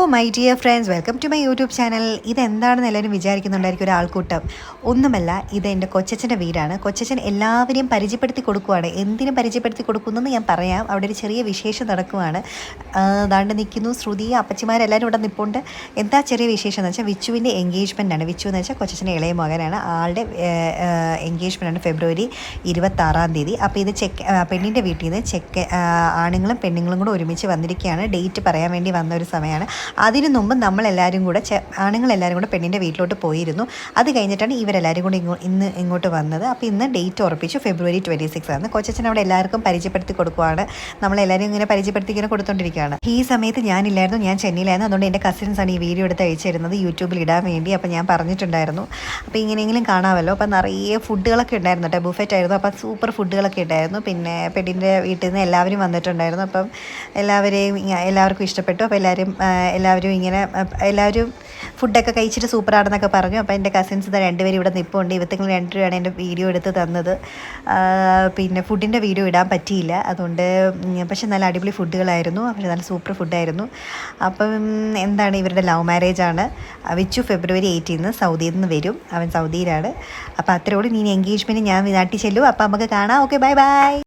Oh my dear friends welcome to my YouTube channel. ഇതെന്താണെന്ന് എല്ലാവരും വിചാരിക്കുന്നുണ്ടായിരിക്കും ഒരു ആൾക്കൂട്ടം ഒന്നുമല്ല ഇത് എന്റെ കൊച്ചച്ഛന്റെ വീടാണ്. കൊച്ചച്ഛൻ എല്ലാവരെയും പരിചയപ്പെടുത്തി കൊടുക്കുവാണ്. എന്തിനും പരിചയപ്പെടുത്തി കൊടുക്കുന്നെന്ന് ഞാൻ പറയാം. അവിടെ ഒരു ചെറിയ വിശേഷം നടക്കുവാണ്. അതാണ്ട് നിൽക്കുന്നു. ശ്രുതി അപ്പച്ചിമാരെല്ലാവരും ഇവിടെ നിൽപ്പുണ്ട് എന്താ ചെറിയ വിശേഷം എന്ന് വെച്ചാൽ വിച്ചുവിന്റെ എൻഗേജ്മെന്റ് ആണ്. വിച്ചു എന്ന് വെച്ചാൽ കൊച്ചച്ഛന്റെ ഇളയ മകനാണ്. ആളുടെ എൻഗേജ്മെന്റ് ആണ് ഫെബ്രുവരി ഇരുപത്താറാം തീയതി. അപ്പോൾ ഇത് ചെക്ക് പെണ്ണിന്റെ വീട്ടിൽ നിന്ന് ചെക്ക് ആണുങ്ങളും പെണ്ണുങ്ങളും കൂടെ ഒരുമിച്ച് വന്നിരിക്കുകയാണ്. ഡേറ്റ് പറയാൻ വേണ്ടി വന്ന ഒരു സമയമാണ്. അതിനു മുമ്പ് നമ്മളെല്ലാവരും കൂടെ ആണുങ്ങളെല്ലാവരും കൂടെ പെണ്ണിന്റെ വീട്ടിലോട്ട് പോയിരുന്നു. അത് കഴിഞ്ഞിട്ടാണ് ഇവരെല്ലാവരും കൂടി ഇന്ന് ഇങ്ങോട്ട് വന്നത്. അപ്പോൾ ഇന്ന് ഡേറ്റ് ഉറപ്പിച്ചു. ഫെബ്രുവരി ട്വന്റി സിക്സ് ആണ്. കൊച്ചച്ഛൻ അവിടെ എല്ലാവർക്കും പരിചയപ്പെടുത്തി കൊടുക്കുവാണ്. നമ്മളെല്ലാവരും ഇങ്ങനെ പരിചയപ്പെടുത്തി ഇങ്ങനെ കൊടുത്തോണ്ടിരിക്കുകയാണ്. ഈ സമയത്ത് ഞാനില്ലായിരുന്നു. ഞാൻ ചെന്നൈയിലായിരുന്നു. അതുകൊണ്ട് എന്റെ കസിൻസാണ് ഈ വീഡിയോ എടുത്ത് അയച്ചിരുന്നത്. യൂട്യൂബിൽ ഇടാൻ വേണ്ടി. അപ്പോൾ ഞാൻ പറഞ്ഞിട്ടുണ്ടായിരുന്നു. അപ്പോൾ ഇങ്ങനെയെങ്കിലും കാണാമല്ലോ. അപ്പോൾ നിറയെ ഫുഡുകളൊക്കെ ഉണ്ടായിരുന്നു കേട്ടോ. ബുഫറ്റ് ആയിരുന്നു. അപ്പോൾ സൂപ്പർ ഫുഡുകളൊക്കെ ഉണ്ടായിരുന്നു. പിന്നെ പെണ്ണിന്റെ വീട്ടിൽ നിന്ന് എല്ലാവരും വന്നിട്ടുണ്ടായിരുന്നു. അപ്പം എല്ലാവരെയും എല്ലാവർക്കും ഇഷ്ടപ്പെട്ടു. അപ്പോൾ എല്ലാവരും എല്ലാവരും ഇങ്ങനെ എല്ലാവരും ഫുഡൊക്കെ കഴിച്ചിട്ട് സൂപ്പറാണെന്നൊക്കെ പറഞ്ഞു. അപ്പോൾ എന്റെ കസിൻസ് ഇതാ രണ്ടുപേരും ഇവിടെ നിൽപ്പുണ്ട് ഇവത്തുങ്ങൾ രണ്ടുപേരാണ് എന്റെ വീഡിയോ എടുത്ത് തന്നത്. പിന്നെ ഫുഡിന്റെ വീഡിയോ ഇടാൻ പറ്റിയില്ല. അതുകൊണ്ട് പക്ഷെ നല്ല അടിപൊളി ഫുഡുകളായിരുന്നു പക്ഷെ നല്ല സൂപ്പർ ഫുഡായിരുന്നു അപ്പം എന്താണ് ഇവരുടെ ലവ് മാരേജ് ആണ്. വിച്ചു ഫെബ്രുവരി എയ്റ്റീന്ന് സൗദിയിൽ നിന്ന് വരും. അവൻ സൗദിയിലാണ്. അപ്പോൾ അത്രയോട് നീ എൻഗേജ്മെന്റ് ഞാൻ നാട്ടിൽ ചെല്ലും. അപ്പോൾ നമുക്ക് കാണാം. Okay bye bye